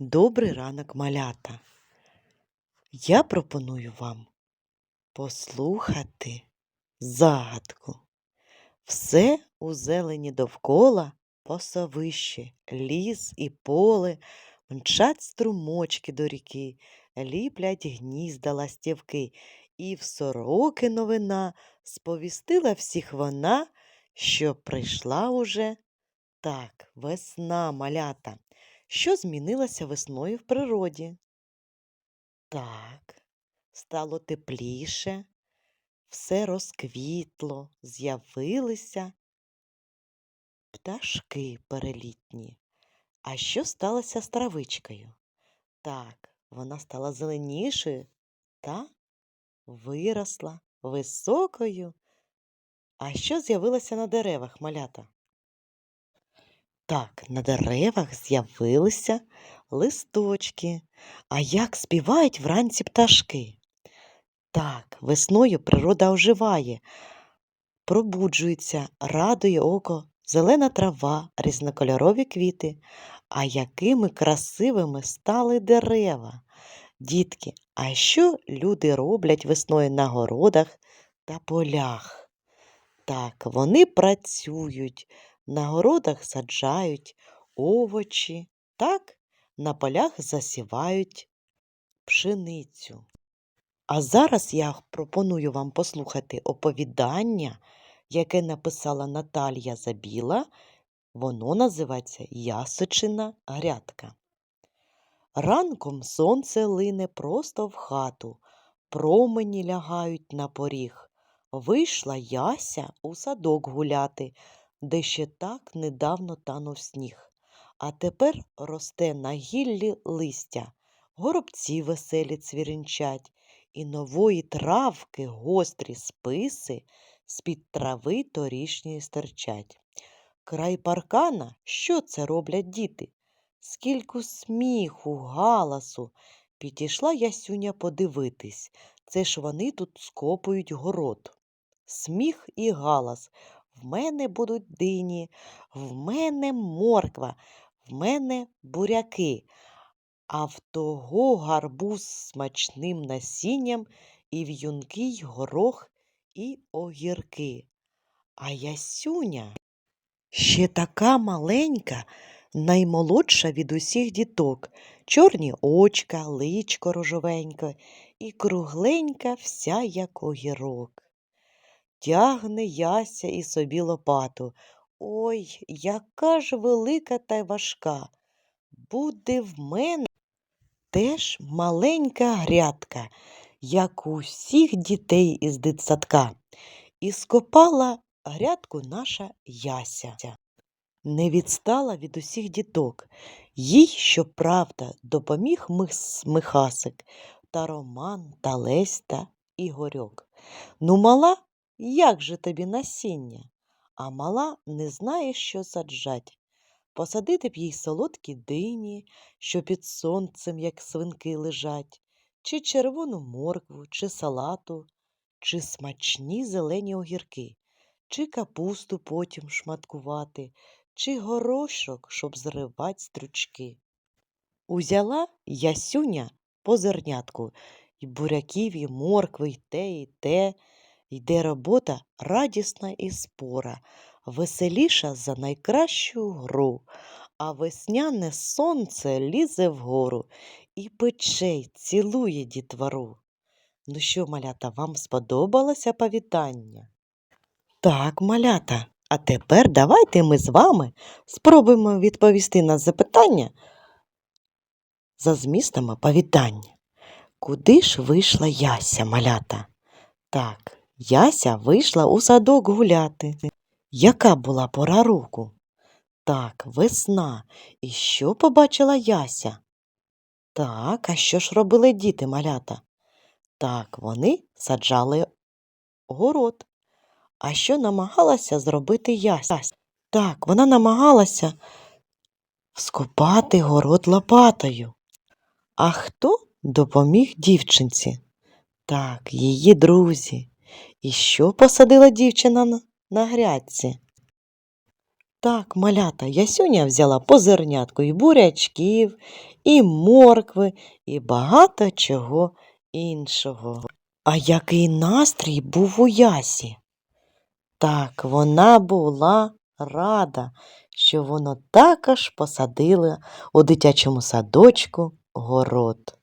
Добрий ранок, малята. Я пропоную вам послухати загадку. Все у зелені довкола посовище, ліс і поле, мчать струмочки до ріки, ліплять гнізда ластівки, і в сороки новина сповістила всіх вона, що прийшла уже так, весна, малята. Що змінилося весною в природі? Так, стало тепліше, все розквітло, з'явилися пташки перелітні. А що сталося з травичкою? Так, вона стала зеленішою та виросла високою. А що з'явилося на деревах, малята? Так, на деревах з'явилися листочки. А як співають вранці пташки? Так, весною природа оживає, пробуджується, радує око, зелена трава, різнокольорові квіти. А якими красивими стали дерева. Дітки, а що люди роблять весною на городах та полях? Так, вони працюють, на городах саджають овочі, так, на полях засівають пшеницю. А зараз я пропоную вам послухати оповідання, яке написала Наталія Забіла. Воно називається Ясочина грядка. Ранком сонце лине просто в хату, промені лягають на поріг. Вийшла Яся у садок гуляти, де ще так недавно танув сніг. А тепер росте на гіллі листя, горобці веселі цвірінчать, і нової травки гострі списи з-під трави торішньої стирчать. Край паркана, що це роблять діти? Скільки сміху, галасу. Підійшла Ясюня подивитись. Це ж вони тут скопують город. Сміх і галас. В мене будуть дині, в мене морква, в мене буряки, а в того гарбуз з смачним насінням і в'юнкий горох і огірки. А Ясюня ще така маленька, наймолодша від усіх діток, чорні очка, личко рожовеньке і кругленька вся, як огірок. Тягне яся і собі лопату. Ой, яка ж велика та важка. Буде в мене теж маленька грядка, як у всіх дітей із дитсадка. І скопала грядку наша яся. Не відстала від усіх діток. Їй, щоправда, допоміг мис Михасик та Роман, та Лесь та Ігорьок. Ну, мала, як же тобі насіння? А мала не знає, що саджать. Посадити б їй солодкі дині, що під сонцем, як свинки, лежать, чи червону моркву, чи салату, чи смачні зелені огірки, чи капусту потім шматкувати, чи горошок, щоб зривать стручки. Узяла ясюня по зернятку, і буряків, і моркви, і те, і те. Йде робота радісна і спора, веселіша за найкращу гру, а весняне сонце лізе вгору і печей цілує дітвору. Ну що, малята, вам сподобалося повітання? Так, малята, а тепер давайте ми з вами спробуємо відповісти на запитання за змістами повітання. Куди ж вийшла Яся, малята? Так, Яся вийшла у садок гуляти. Яка була пора року? Так, весна. І що побачила Яся? Так, а що ж робили діти малята? Так, вони саджали город. А що намагалася зробити Яся? Так, вона намагалася вскопати город лопатою. А хто допоміг дівчинці? Так, її друзі. І що посадила дівчина на, на грядці? Так, малята, Ясюня взяла позернятку і бурячків, і моркви, і багато чого іншого. А який настрій був у Ясі? Так, вона була рада, що воно також посадила у дитячому садочку город.